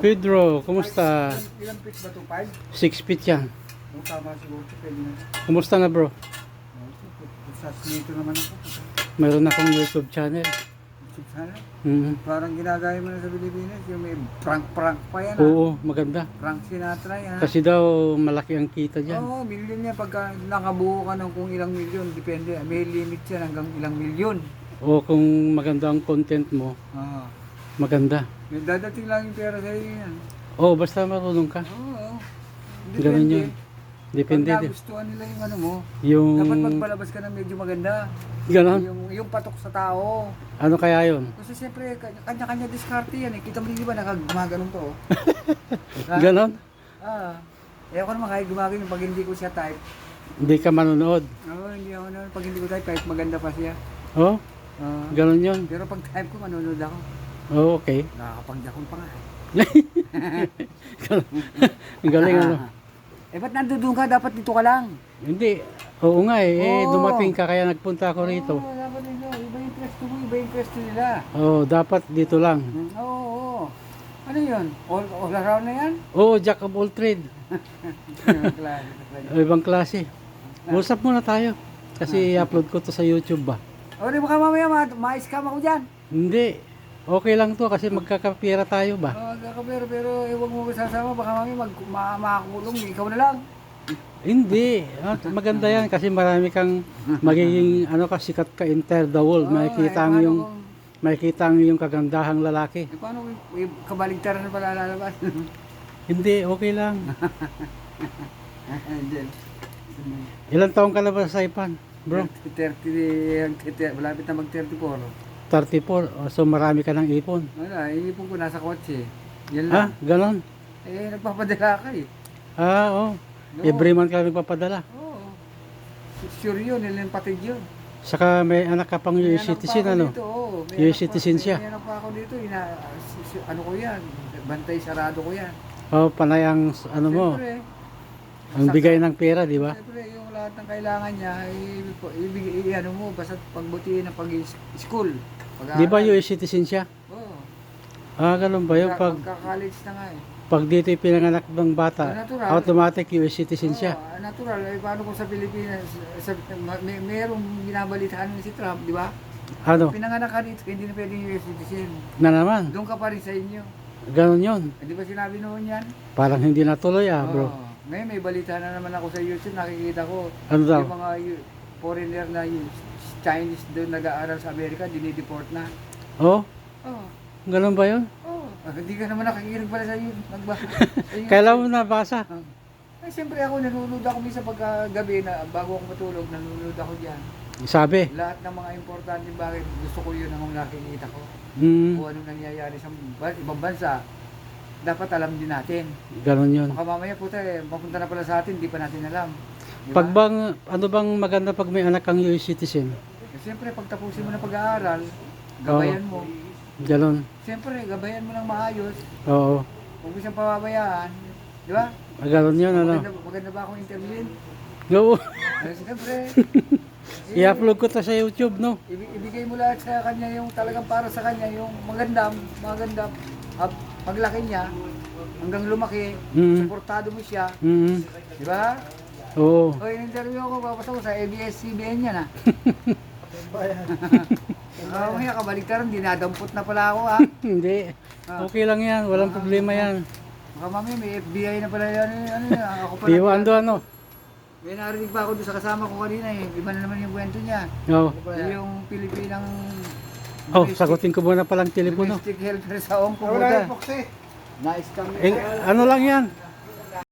Pedro, kumusta? Ilang, feet ba ito? 5? 6 feet yan. Tama siguro. Pwede na. Kumusta na bro? Nito naman ako. Meron akong YouTube channel. Sana. Mhm. Parang ginagaya mo na sa Pilipinas. Yung may prank-prank pa yan. ah. Oo, maganda. Prank Sinatra yan. ah. Kasi daw malaki ang kita dyan. Oo, milyon yan. Pagka nakabuo ka ng kung ilang milyon, depende. May limit yan hanggang ilang milyon. O kung maganda ang content mo, Oo. Maganda. May dadating lang yung pera sa iyo yan. Oo, basta marunong ka. Oo. Ganun yun. Depende Pag nagustuhan nila yung ano mo, Yung, dapat magpalabas ka ng medyo maganda. ganon. Yung, yung patok sa tao. Ano kaya yun? Kasi siyempre, kanya- kanya-kanya diskarte yan eh. Kita mo di ba, nakagumaganon to. oh. Ganon? Ah. Eh ako naman kahit gumagano pag hindi ko siya type. Hindi ka manonood. Oo, hindi ako naman. Pag hindi ko type, kahit maganda pa siya. Oh, Ah. ganon yun. pero pag type ko, manonood ako. Oh, okay. Nakakapagjakon pa nga. eh. Ang galing ano. Eh, ba't nandun ka? Dapat dito ka lang. Hindi. Oo nga eh. eh Oo. dumating ka kaya nagpunta ako rito. Oo, dapat dito. Iba yung pwesto mo, iba yung pwesto nila. Oo, dapat dito lang. Hmm, Oo, oo. Ano yun? All, all around na yan? Oo, jack of all trade. Klase. Ibang klase. Usap muna tayo. Kasi i-upload ko to sa YouTube ba. O, di baka mamaya ma- ma-scam ako dyan. Hindi. Okay lang to kasi magkakapira tayo ba. Oh, pero, pero eh, huwag mo sasama. Baka mamaya mag, ma, makakulong. Ikaw na lang. Hindi. Ah, Maganda yan kasi marami kang magiging ano ka sikat ka inter the world. Oo, Makikita eh, ang paano yung kung- makikita ang yung kagandahang lalaki. Eh, paano kung eh, kabaligtaran na pala lalabas? Hindi, okay lang. Diyan. Ilang taong ka na ba sa Saipan, bro? 30, ang 30, malapit na mag-34. 34. Oh, So marami ka ng ipon. Wala, iipon ko nasa kotse. Yan Ha? lang. Ganon? Eh, nagpapadala ka eh. Ah, oh. No. Every month ka nagpapadala. Oo. Sure yun, ilan patid yun. Saka may anak ka pang May US pa citizen, ano? Dito, oo. May US anak pa- citizen siya. May anak pa ako dito, ina, ano ko yan, bantay sarado ko yan. Oh, panay ang ano mo, Siyempre, ang bigay ng pera, di ba? siyempre, yung lahat ng kailangan niya, ibigay, i- ano mo, basta pagbutihin ng pag-school. Di ba US citizen siya? Oo. Ah, ganun ba yun? Pag, Magka-college na nga eh. pag dito yung pinanganak ng bata, Ah, natural. automatic US citizen siya. Oo, natural. Eh, paano kung sa Pilipinas, sa, ma- may, merong binabalitaan si Trump, di ba? Ano? Pinanganak ka dito, hindi na pwedeng US citizen. Na naman. Doon ka pa rin sa inyo. Ganun yun. Eh, di ba sinabi noon yan? Parang hindi natuloy ah, bro. Oo. Ngayon may balita na naman ako sa YouTube, nakikita ko Ano daw? yung mga yu- foreigner na yung Chinese doon nag-aaral sa Amerika, dinideport na. Oh, Oo. ganun ba yun? Oh, hindi ka naman nakikinig pala sa YouTube. Nagba, sa. Kailan mo nabasa? Ay, siyempre ako, nanonood ako minsan pagka gabi na bago ako matulog, nanonood ako dyan. Sabi. Lahat ng mga importante bakit gusto ko yun ang nakikita ko. Hmm, Kung anong nangyayari sa ba- ibang bansa, dapat alam din natin. ganun yun. Baka mamaya puta eh, mapunta na pala sa atin, di pa natin alam. Di Pag ba? bang, ano bang maganda pag may anak kang US citizen? Eh, Siyempre, pag tapusin mo na pag-aaral, gabayan mo. Ganun. Siyempre, gabayan mo ng maayos. Oo. Huwag mo siyang pababayaan. Di ba? Ah, Ganun yun, ano? Maganda, maganda ba akong interviewin? Oo. Eh, Siyempre, I-upload ko to sa YouTube, no? ibi- ibigay mo lahat sa kanya yung talagang para sa kanya, yung maganda, maganda. At paglaki niya, hanggang lumaki, Mm. suportado mo siya. Hmm. Di ba? Oo. O, in-interview ako, papasa ko sa ABS-CBN yan? Ah, mamaya kabaligtaran, dinadampot na pala ako, ha? Hindi. Ah. Okay lang yan. Walang problema yan. Baka mamaya may FBI na pala yan, eh, ano yan, ako pala. Piwan do, ano? May narinig pa ako doon sa kasama ko kanina, eh. Iba na naman yung kwento niya. Oo. Yung Pilipinang Oh, sagutin ko muna palang telepono. domestic helper sa yung boxe. Na-scam Eh, ano lang yan?